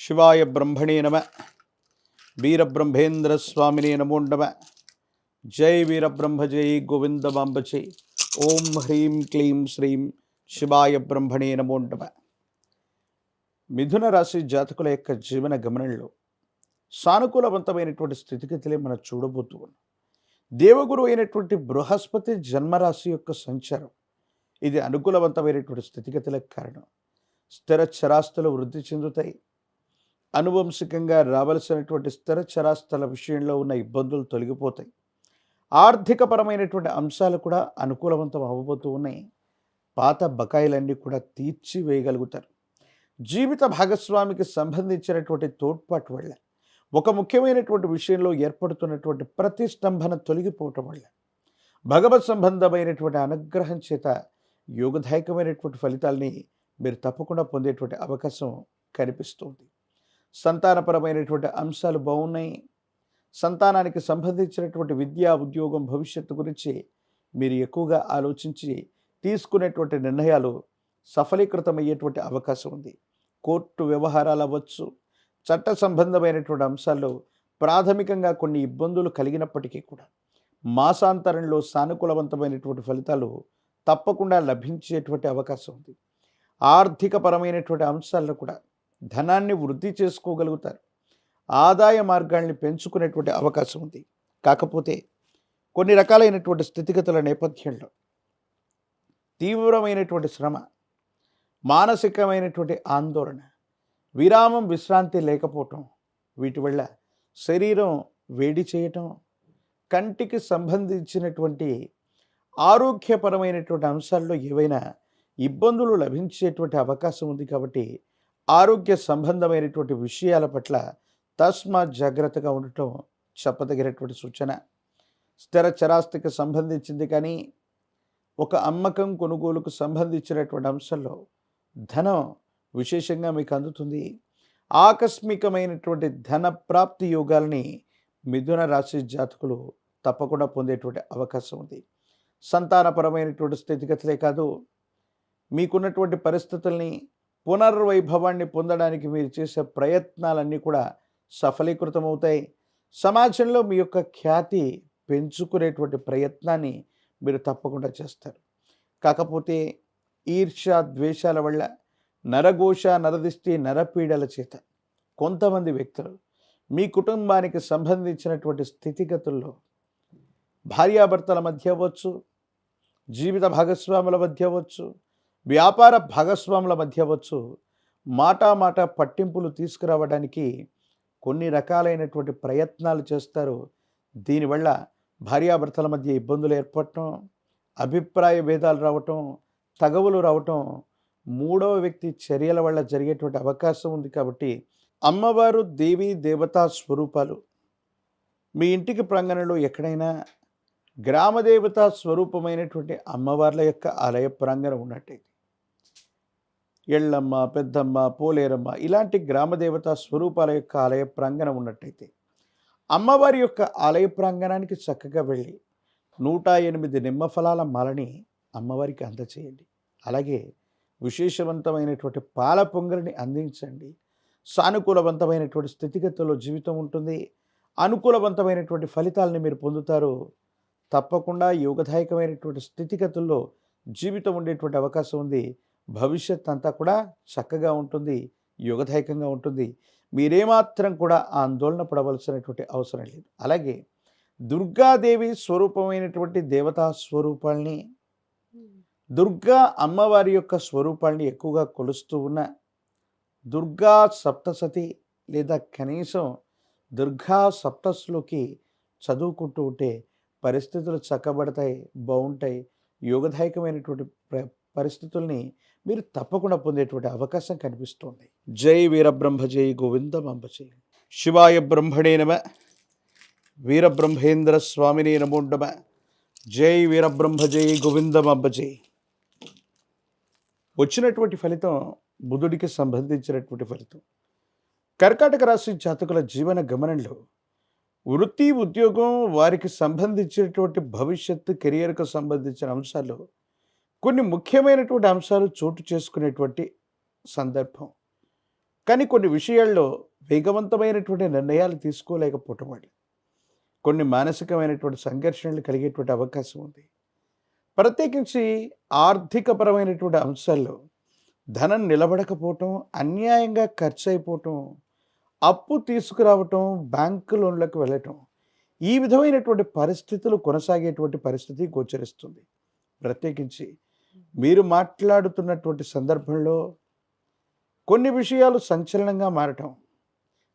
శివాయ బ్రహ్మణే నమ. వీరబ్రహ్మేంద్ర స్వామినే నమో నమ. జై వీరబ్రహ్మ జై గోవిందమాంబ జై ఓం హ్రీం క్లీం శ్రీం శివాయ బ్రహ్మణే నమో నమ. మిథున రాశి జాతకుల యొక్క జీవన గమనంలో సానుకూలవంతమైనటువంటి స్థితిగతులే మనం చూడబోతూ ఉన్నాం. దేవగురు అయినటువంటి బృహస్పతి జన్మరాశి యొక్క సంచారం ఇది అనుకూలవంతమైనటువంటి స్థితిగతులకు కారణం. స్థిర చరాస్తులు వృద్ధి చెందుతాయి. అనువంశికంగా రావలసినటువంటి స్థిరచరాస్తల విషయంలో ఉన్న ఇబ్బందులు తొలగిపోతాయి. ఆర్థికపరమైనటువంటి అంశాలు కూడా అనుకూలవంతం అవ్వబోతూ ఉన్నాయి. పాత బకాయిలన్నీ కూడా తీర్చి వేయగలుగుతారు జీవిత భాగస్వామికి సంబంధించినటువంటి తోడ్పాటు వల్ల ఒక ముఖ్యమైనటువంటి విషయంలో ఏర్పడుతున్నటువంటి ప్రతిష్టంభన తొలగిపోవటం వల్ల భగవత్ సంబంధమైనటువంటి అనుగ్రహం చేత యోగదాయకమైనటువంటి ఫలితాల్ని మీరు తప్పకుండా పొందేటువంటి అవకాశం కనిపిస్తుంది. సంతానపరమైనటువంటి అంశాలు బాగున్నాయి. సంతానానికి సంబంధించినటువంటి విద్యా ఉద్యోగం భవిష్యత్తు గురించి మీరు ఎక్కువగా ఆలోచించి తీసుకునేటువంటి నిర్ణయాలు సఫలీకృతమయ్యేటువంటి అవకాశం ఉంది. కోర్టు వ్యవహారాలు అవ్వచ్చు చట్ట సంబంధమైనటువంటి అంశాల్లో ప్రాథమికంగా కొన్ని ఇబ్బందులు కలిగినప్పటికీ కూడా మాసాంతరంలో సానుకూలవంతమైనటువంటి ఫలితాలు తప్పకుండా లభించేటువంటి అవకాశం ఉంది. ఆర్థికపరమైనటువంటి అంశాల్లో కూడా ధనాన్ని వృద్ధి చేసుకోగలుగుతారు. ఆదాయ మార్గాల్ని పెంచుకునేటువంటి అవకాశం ఉంది. కాకపోతే కొన్ని రకాలైనటువంటి స్థితిగతుల నేపథ్యంలో తీవ్రమైనటువంటి శ్రమ మానసికమైనటువంటి ఆందోళన విరామం విశ్రాంతి లేకపోవటం వీటి వల్ల శరీరం వేడి చేయటం కంటికి సంబంధించినటువంటి ఆరోగ్యపరమైనటువంటి అంశాల్లో ఏవైనా ఇబ్బందులు లభించేటువంటి అవకాశం ఉంది కాబట్టి ఆరోగ్య సంబంధమైనటువంటి విషయాల పట్ల తస్మా జాగ్రత్తగా ఉండటం చెప్పదగినటువంటి సూచన. స్థిర చరాస్తికి సంబంధించింది కానీ ఒక అమ్మకం కొనుగోలుకు సంబంధించినటువంటి అంశంలో ధనం విశేషంగా మీకు అందుతుంది. ఆకస్మికమైనటువంటి ధన ప్రాప్తి యోగాల్ని మిథున రాశి జాతకులు తప్పకుండా పొందేటువంటి అవకాశం ఉంది. సంతానపరమైనటువంటి స్థితిగతులే కాదు మీకున్నటువంటి పరిస్థితుల్ని పునర్వైభవాన్ని పొందడానికి మీరు చేసే ప్రయత్నాలన్నీ కూడా సఫలీకృతమవుతాయి. సమాజంలో మీ యొక్క ఖ్యాతి పెంచుకునేటువంటి ప్రయత్నాన్ని మీరు తప్పకుండా చేస్తారు. కాకపోతే ఈర్ష్య ద్వేషాల వల్ల నరఘోష నరదిష్టి నరపీడల చేత కొంతమంది వ్యక్తులు మీ కుటుంబానికి సంబంధించినటువంటి స్థితిగతుల్లో భార్యాభర్తల మధ్య అవ్వచ్చు జీవిత భాగస్వాముల మధ్య అవ్వచ్చు వ్యాపార భాగస్వాముల మధ్య వచ్చు మాటా మాట పట్టింపులు తీసుకురావడానికి కొన్ని రకాలైనటువంటి ప్రయత్నాలు చేస్తారు. దీనివల్ల భార్యాభర్తల మధ్య ఇబ్బందులు ఏర్పడటం అభిప్రాయ భేదాలు రావటం తగవులు రావటం మూడవ వ్యక్తి చర్యల వల్ల జరిగేటువంటి అవకాశం ఉంది కాబట్టి అమ్మవారు దేవి దేవతా స్వరూపాలు. మీ ఇంటికి ప్రాంగణంలో ఎక్కడైనా గ్రామదేవతా స్వరూపమైనటువంటి అమ్మవార్ల యొక్క ఆలయ ప్రాంగణం ఉన్నట్టయితే ఎళ్ళమ్మ పెద్దమ్మ పోలేరమ్మ ఇలాంటి గ్రామదేవతా స్వరూపాల యొక్క ఆలయ ప్రాంగణం ఉన్నట్టయితే అమ్మవారి యొక్క ఆలయ ప్రాంగణానికి చక్కగా వెళ్ళి నూట ఎనిమిది నిమ్మ ఫలాల మాలని అమ్మవారికి అందచేయండి. అలాగే విశేషవంతమైనటువంటి పాల పొంగలిని అందించండి. సానుకూలవంతమైనటువంటి స్థితిగతుల్లో జీవితం ఉంటుంది. అనుకూలవంతమైనటువంటి ఫలితాలని మీరు పొందుతారు. తప్పకుండా యోగదాయకమైనటువంటి స్థితిగతుల్లో జీవితం ఉండేటువంటి అవకాశం ఉంది. భవిష్యత్ అంతా కూడా చక్కగా ఉంటుంది యోగదాయకంగా ఉంటుంది. మీరేమాత్రం కూడా ఆందోళన పడవలసినటువంటి అవసరం లేదు. అలాగే దుర్గాదేవి స్వరూపమైనటువంటి దేవతా స్వరూపాల్ని దుర్గా అమ్మవారి యొక్క స్వరూపాల్ని ఎక్కువగా కొలుస్తూ ఉన్న దుర్గా సప్తసతి లేదా కనీసం దుర్గా సప్తస్లోకి చదువుకుంటూ ఉంటే పరిస్థితులు చక్కబడతాయి బాగుంటాయి. యోగదాయకమైనటువంటి ప్ర- పరిస్థితుల్ని మీరు తప్పకుండా పొందేటువంటి అవకాశం కనిపిస్తోంది. జై వీరబ్రహ్మ జై గోవిందమంబ జై శివాయ బ్రహ్మణే నమ. వీరబ్రహ్మేంద్ర స్వామిని నమోండమ జై వీరబ్రహ్మ జై గోవిందమంబ జై వచ్చినటువంటి ఫలితం బుధుడికి సంబంధించినటువంటి ఫలితం. కర్కాటక రాశి జాతకుల జీవన గమనంలో వృత్తి ఉద్యోగం వారికి సంబంధించినటువంటి భవిష్యత్తు కెరియర్కు సంబంధించిన అంశాలు కొన్ని ముఖ్యమైనటువంటి అంశాలు చోటు చేసుకునేటువంటి సందర్భం. కానీ కొన్ని విషయాల్లో వేగవంతమైనటువంటి నిర్ణయాలు తీసుకోలేకపోవటం వల్ల కొన్ని మానసికమైనటువంటి సంఘర్షణలు కలిగేటువంటి అవకాశం ఉంది. ప్రత్యేకించి ఆర్థికపరమైనటువంటి అంశాల్లో ధనం నిలబడకపోవటం అన్యాయంగా ఖర్చు అయిపోవటం అప్పు తీసుకురావటం బ్యాంకు లోన్లకు వెళ్ళటం ఈ విధమైనటువంటి పరిస్థితులు కొనసాగేటువంటి పరిస్థితి గోచరిస్తుంది. ప్రత్యేకించి మీరు మాట్లాడుతున్నటువంటి సందర్భంలో కొన్ని విషయాలు సంచలనంగా మారటం.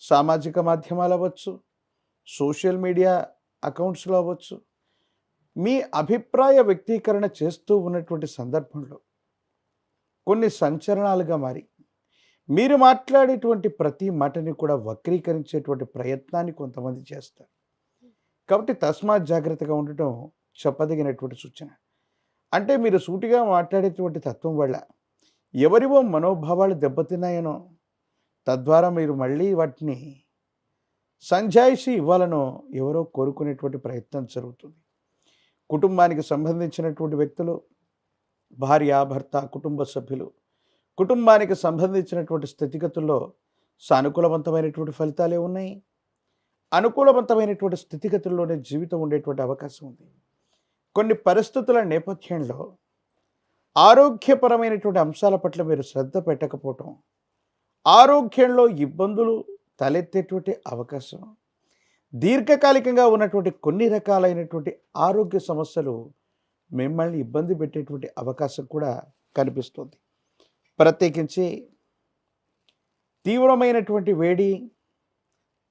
సామాజిక మాధ్యమాలు అవ్వచ్చు సోషల్ మీడియా అకౌంట్స్లో అవ్వచ్చు. మీ అభిప్రాయ వ్యక్తీకరణ చేస్తూ ఉన్నటువంటి సందర్భంలో కొన్ని సంచలనాలుగా మారి మీరు మాట్లాడేటువంటి ప్రతి మాటని కూడా వక్రీకరించేటువంటి ప్రయత్నాన్ని కొంతమంది చేస్తారు. కాబట్టి తస్మాత్ జాగ్రత్తగా ఉండటం చెప్పదగినటువంటి సూచన. అంటే మీరు సూటిగా మాట్లాడేటువంటి తత్వం వల్ల ఎవరివో మనోభావాలు దెబ్బతిన్నాయనో తద్వారా మీరు మళ్ళీ వాటిని సంజాయిషి ఇవ్వాలనో ఎవరో కోరుకునేటువంటి ప్రయత్నం జరుగుతుంది. కుటుంబానికి సంబంధించినటువంటి వ్యక్తులు భార్య భర్త కుటుంబ సభ్యులు కుటుంబానికి సంబంధించినటువంటి స్థితిగతుల్లో సానుకూలవంతమైనటువంటి ఫలితాలే ఉన్నాయి. అనుకూలవంతమైనటువంటి స్థితిగతుల్లోనే జీవితం ఉండేటువంటి అవకాశం ఉంది. కొన్ని పరిస్థితుల నేపథ్యంలో ఆరోగ్యపరమైనటువంటి అంశాల పట్ల మీరు శ్రద్ధ పెట్టకపోవటం ఆరోగ్యంలో ఇబ్బందులు తలెత్తేటువంటి అవకాశం దీర్ఘకాలికంగా ఉన్నటువంటి కొన్ని రకాలైనటువంటి ఆరోగ్య సమస్యలు మిమ్మల్ని ఇబ్బంది పెట్టేటువంటి అవకాశం కూడా కనిపిస్తుంది. ప్రత్యేకించి తీవ్రమైనటువంటి వేడి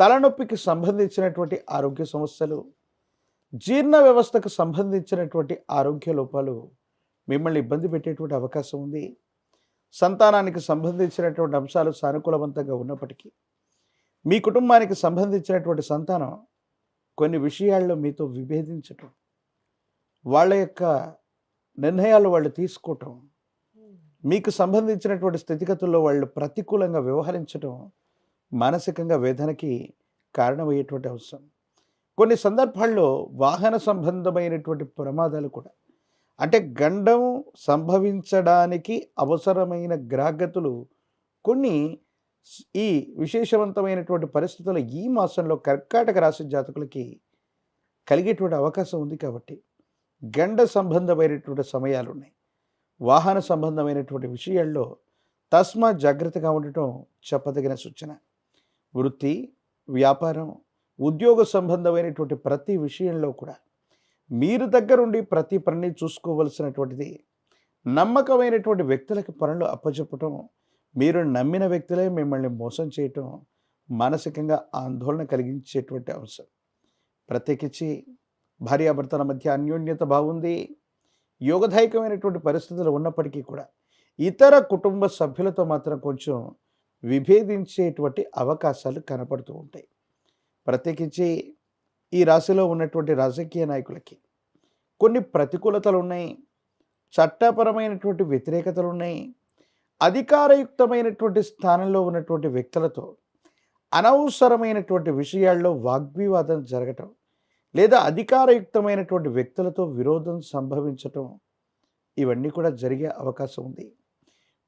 తలనొప్పికి సంబంధించినటువంటి ఆరోగ్య సమస్యలు జీర్ణ వ్యవస్థకు సంబంధించినటువంటి ఆరోగ్య లోపాలు మిమ్మల్ని ఇబ్బంది పెట్టేటువంటి అవకాశం ఉంది. సంతానానికి సంబంధించినటువంటి అంశాలు సానుకూలవంతంగా ఉన్నప్పటికీ మీ కుటుంబానికి సంబంధించినటువంటి సంతానం కొన్ని విషయాల్లో మీతో విభేదించటం వాళ్ళ యొక్క నిర్ణయాలు వాళ్ళు తీసుకోవటం మీకు సంబంధించినటువంటి స్థితిగతుల్లో వాళ్ళు ప్రతికూలంగా వ్యవహరించడం మానసికంగా వేదనకి కారణమయ్యేటువంటి అవసరం. కొన్ని సందర్భాల్లో వాహన సంబంధమైనటువంటి ప్రమాదాలు కూడా. అంటే గండం సంభవించడానికి అవసరమైన గ్రాగతులు కొన్ని ఈ విశేషవంతమైనటువంటి పరిస్థితులు ఈ మాసంలో కర్కాటక రాశి జాతకులకి కలిగేటువంటి అవకాశం ఉంది కాబట్టి గండ సంబంధమైనటువంటి సమయాలు ఉన్నాయి వాహన సంబంధమైనటువంటి విషయాల్లో తస్మా జాగ్రత్తగా ఉండటం చెప్పదగిన సూచన. వృత్తి వ్యాపారం ఉద్యోగ సంబంధమైనటువంటి ప్రతి విషయంలో కూడా మీరు దగ్గరుండి ప్రతి పనిని చూసుకోవలసినటువంటిది నమ్మకమైనటువంటి వ్యక్తులకు పనులు అప్పచెప్పటం మీరు నమ్మిన వ్యక్తులే మిమ్మల్ని మోసం చేయటం మానసికంగా ఆందోళన కలిగించేటువంటి అంశం. ప్రత్యేకించి భార్యాభర్తల మధ్య అన్యోన్యత బాగుంది యోగదాయకమైనటువంటి పరిస్థితులు ఉన్నప్పటికీ కూడా ఇతర కుటుంబ సభ్యులతో మాత్రం కొంచెం విభేదించేటువంటి అవకాశాలు కనపడుతూ ఉంటాయి. ప్రత్యేకించి ఈ రాశిలో ఉన్నటువంటి రాజకీయ నాయకులకి కొన్ని ప్రతికూలతలు ఉన్నాయి చట్టపరమైనటువంటి వ్యతిరేకతలు ఉన్నాయి అధికారయుక్తమైనటువంటి స్థానంలో ఉన్నటువంటి వ్యక్తులతో అనవసరమైనటువంటి విషయాల్లో వాగ్వివాదం జరగటం లేదా అధికారయుక్తమైనటువంటి వ్యక్తులతో విరోధం సంభవించటం ఇవన్నీ కూడా జరిగే అవకాశం ఉంది.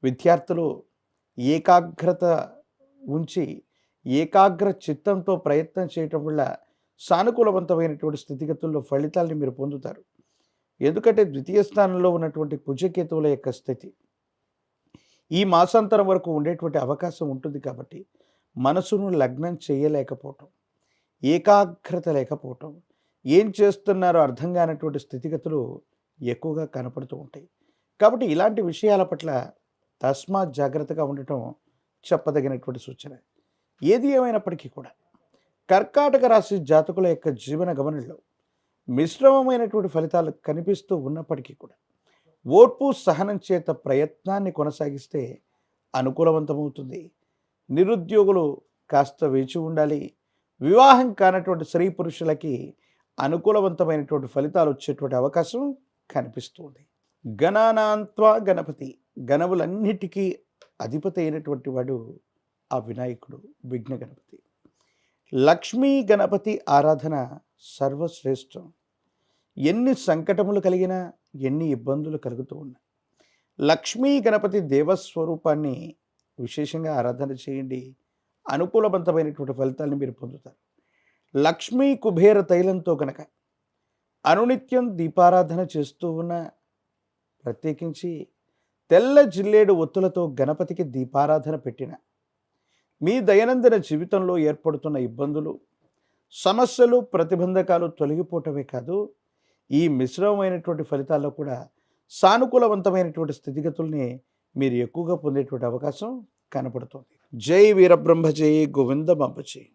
విద్యార్థులు ఏకాగ్రత ఉంచి ఏకాగ్ర చిత్తంతో ప్రయత్నం చేయటం వల్ల సానుకూలవంతమైనటువంటి స్థితిగతుల్లో ఫలితాల్ని మీరు పొందుతారు. ఎందుకంటే ద్వితీయ స్థానంలో ఉన్నటువంటి కుజకేతువుల యొక్క స్థితి ఈ మాసాంతరం వరకు ఉండేటువంటి అవకాశం ఉంటుంది కాబట్టి మనసును లగ్నం చేయలేకపోవటం ఏకాగ్రత లేకపోవటం ఏం చేస్తున్నారో అర్థం కానటువంటి స్థితిగతులు ఎక్కువగా కనపడుతూ ఉంటాయి. కాబట్టి ఇలాంటి విషయాల పట్ల తస్మాత్ జాగ్రత్తగా ఉండటం చెప్పదగినటువంటి సూచన. ఏది ఏమైనప్పటికీ కూడా కర్కాటక రాశి జాతకుల యొక్క జీవన గమనంలో మిశ్రమమైనటువంటి ఫలితాలు కనిపిస్తూ ఉన్నప్పటికీ కూడా ఓర్పు సహనం చేత ప్రయత్నాన్ని కొనసాగిస్తే అనుకూలవంతమవుతుంది. నిరుద్యోగులు కాస్త వేచి ఉండాలి. వివాహం కానటువంటి స్త్రీ పురుషులకి అనుకూలవంతమైనటువంటి ఫలితాలు వచ్చేటువంటి అవకాశం కనిపిస్తుంది. గణానాంత్వా గణపతి గణవులన్నిటికీ అధిపతి అయినటువంటి వాడు ఆ వినాయకుడు విఘ్న గణపతి లక్ష్మీ గణపతి ఆరాధన సర్వశ్రేష్టం. ఎన్ని సంకటములు కలిగినా ఎన్ని ఇబ్బందులు కలుగుతూ ఉన్నా లక్ష్మీ గణపతి దేవస్వరూపాన్ని విశేషంగా ఆరాధన చేయండి. అనుకూలవంతమైనటువంటి ఫలితాలను మీరు పొందుతారు. లక్ష్మీ కుబేర తైలంతో కనుక అనునిత్యం దీపారాధన చేస్తూ ఉన్న ప్రత్యేకించి తెల్ల జిల్లేడు ఒత్తులతో గణపతికి దీపారాధన పెట్టిన మీ దైనందిన జీవితంలో ఏర్పడుతున్న ఇబ్బందులు సమస్యలు ప్రతిబంధకాలు తొలగిపోవటమే కాదు ఈ మిశ్రమమైనటువంటి ఫలితాల్లో కూడా సానుకూలవంతమైనటువంటి స్థితిగతుల్ని మీరు ఎక్కువగా పొందేటువంటి అవకాశం కనపడుతుంది. జై వీరబ్రహ్మ జై గోవింద జై